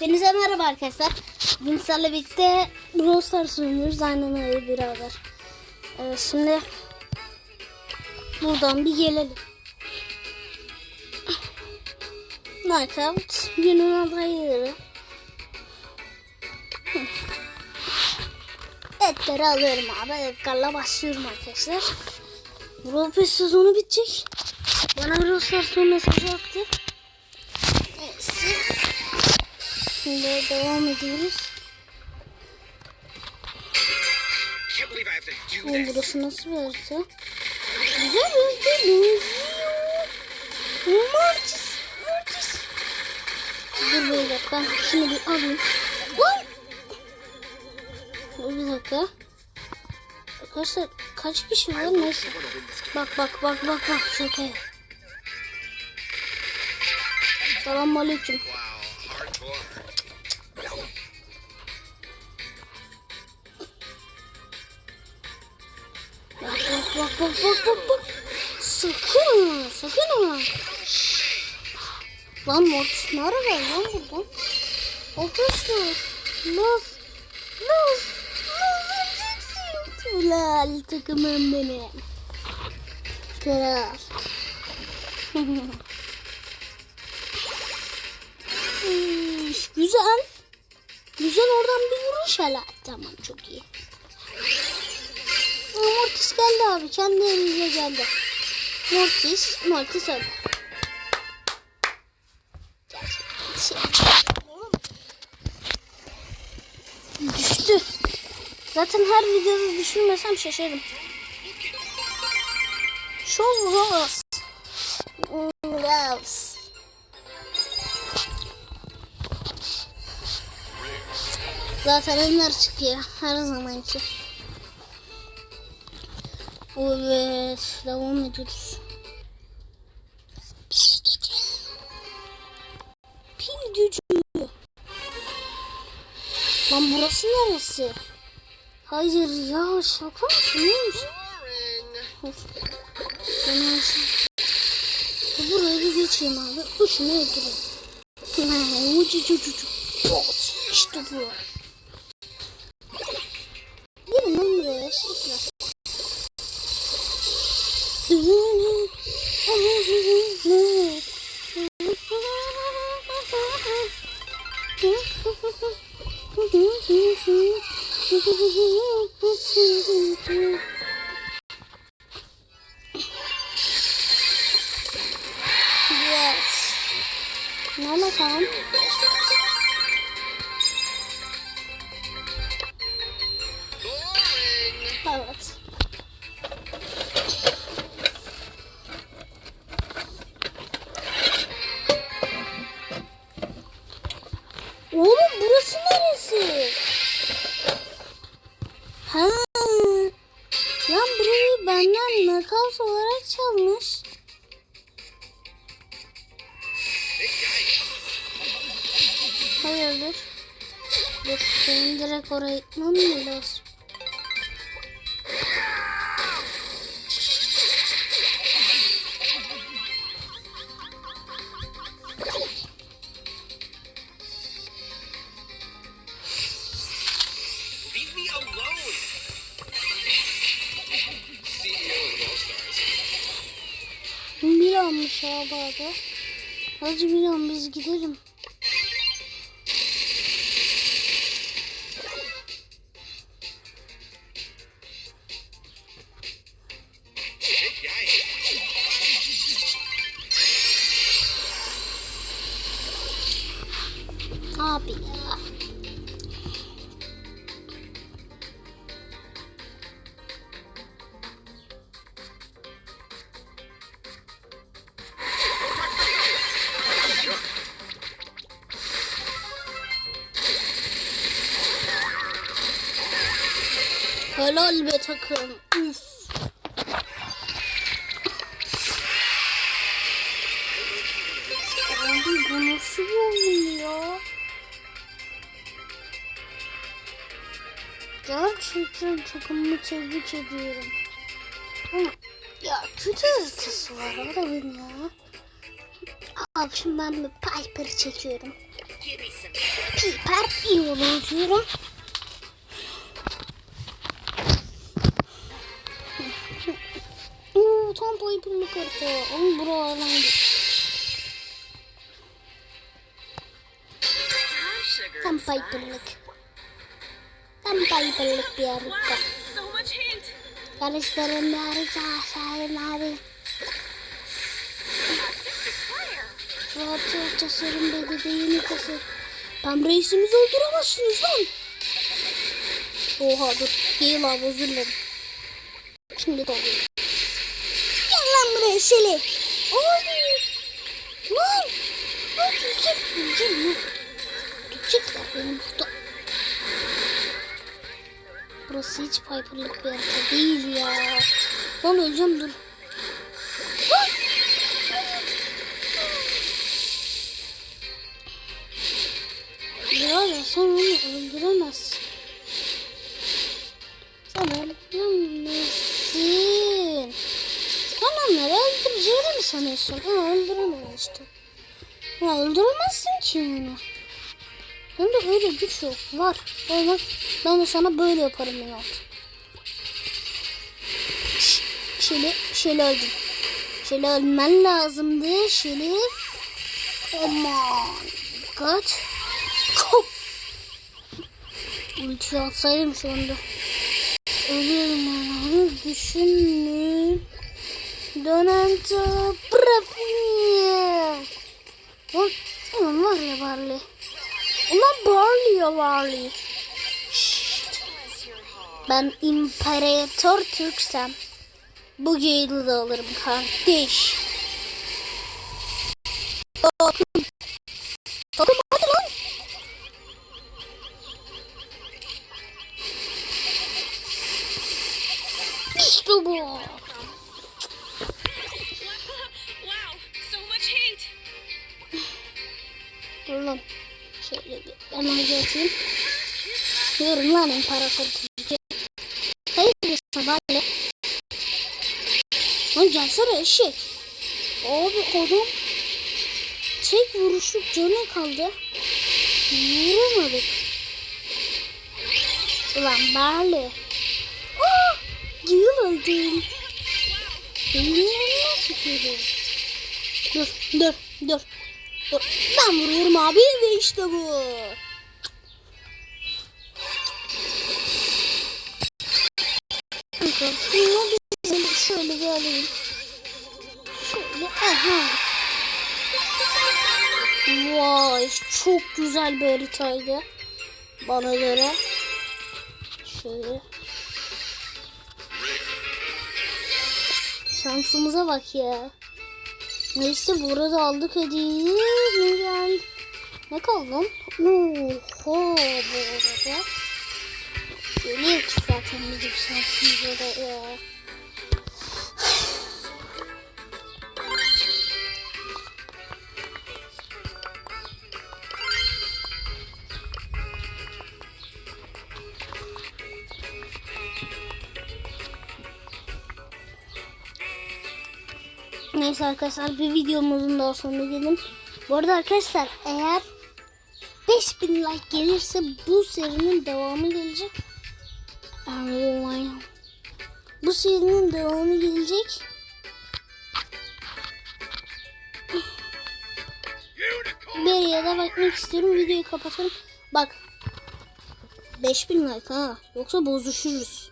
Hepinize merhaba arkadaşlar. Bugün sizlerle birlikte Brawl Stars oynuyoruz. Aynen öyle birader. Evet, şimdi buradan bir gelelim. Knockout günün adayları. Etleri alıyorum abi. Edgar'la başlıyorum arkadaşlar. Brawl Pass sezonu bitecek. Bana Brawl Stars'ın mesajı attı. Şimdi devam ediyoruz. can't believe I have to do Oğlum this. burası nasıl bir harita? Güzel bir harita benziyor. Mortis. Mortis. Dur beyler ben şunu bir alayım. Lan! Bir dakika. Arkadaşlar kaç kişi var neyse. Bak bak bak bak bak şuraya. Selamun aleyküm. Bak bak bak bak. Sakın ha, sakın ha. Lan Mortis ne ara geldi lan buradan? Arkadaşlar. Naz. Naz. Naz öleceksin. Ulan takımım benim. Kral. Üş, Güzel. Güzel oradan bir vuruş hele. Tamam çok Mortis geldi abi. Kendi elinize geldi. Mortis. Mortis öldü. Düştü. Zaten her videoda düşürmesem şaşarım. Show Rose. Rose. Zaten önler çıkıyor her zamanki. Evet, devam ediyoruz. Pil gücü. Pil. Lan burası neresi? Hayır ya şaka mısın? Neyse. Buraya bir geçeyim abi. Bu şunu öldüreyim. Ucu ucu ucu. Pot. İşte bu. Gelin lan buraya. Şıkla. Yes. Now my time. Boring. Bullets. Benden nakavt olarak çalmış. Hayırdır? Dur, benim direkt oraya gitmem mi lazım? Milan'mış abi adı. Hadi Milan biz gidelim. Abi. Helal be takım. Üf. Abi bu nasıl oyun ya? Gerçekten takımımı tebrik ediyorum. Ya kötü haritası var adamın ya. Abi şimdi ben bir Piper'ı çekiyorum. Piper iyi olur diyorum. Tam Piper'lık harita. Ama buralardan Tam Piper'lık. Tam Piper'lık bir harita. So much hate. Karıştırın bir harita. Şahin abi. Rahat tasarım dedi de yeni tasarım. Tam reisimizi öldüremezsiniz lan. Oha dur. Değil abi özür dilerim. Şimdi. Gel Şeli. Abi. Lan. Lan gidecek. Gidecek lan. Gidecekler benim burada. Burası hiç Piper'lık bir harita değil ya. Lan öleceğim dur. Sanıyorsun? Ha öldüremez işte. Ya öldüremezsin ki onu. Hem de öyle güç yok. Var. Bak ben de sana böyle yaparım ya. Şöyle, şöyle öldüm. Şöyle ölmen lazımdı. Şöyle. Aman. Kop. Ulti atsaydım şu anda. Ölüyorum ananı düşünün. Rafinha. Lan, ulan var ya Barley. Ulan Barley ya Barley. Ben İmparator Türksem. Bu Gale'ı da alırım kardeş. Takım. Takım hadi lan. İşte bu. Geçeyim. Diyorum lan imparator Türkiye. Hayır sabahleyin. Lan gelsene eşek. Abi adam tek vuruşluk canı kaldı. Vuramadık. Ulan Barley. Aa! Gül öldüm. Elimden tutuyorum. Dur, dur, dur. Dur. Ben vuruyorum abi ve işte bu. Bir şöyle bir. Şöyle aha. Vay çok güzel bir haritaydı. Bana göre. Şöyle. Şansımıza bak ya. Neyse burada aldık hediyeyi. Ne gel. Ne kaldı lan? Oho bu arada. Geliyor ki zaten bizim şansımıza da ya. Neyse arkadaşlar bir videomuzun daha sonuna gelin. Bu arada arkadaşlar eğer 5000 like gelirse bu serinin devamı gelecek. Serinin devamı gelecek. Bir yere bakmak istiyorum. Videoyu kapatalım. Bak. 5000 like ha. Yoksa bozuşuruz.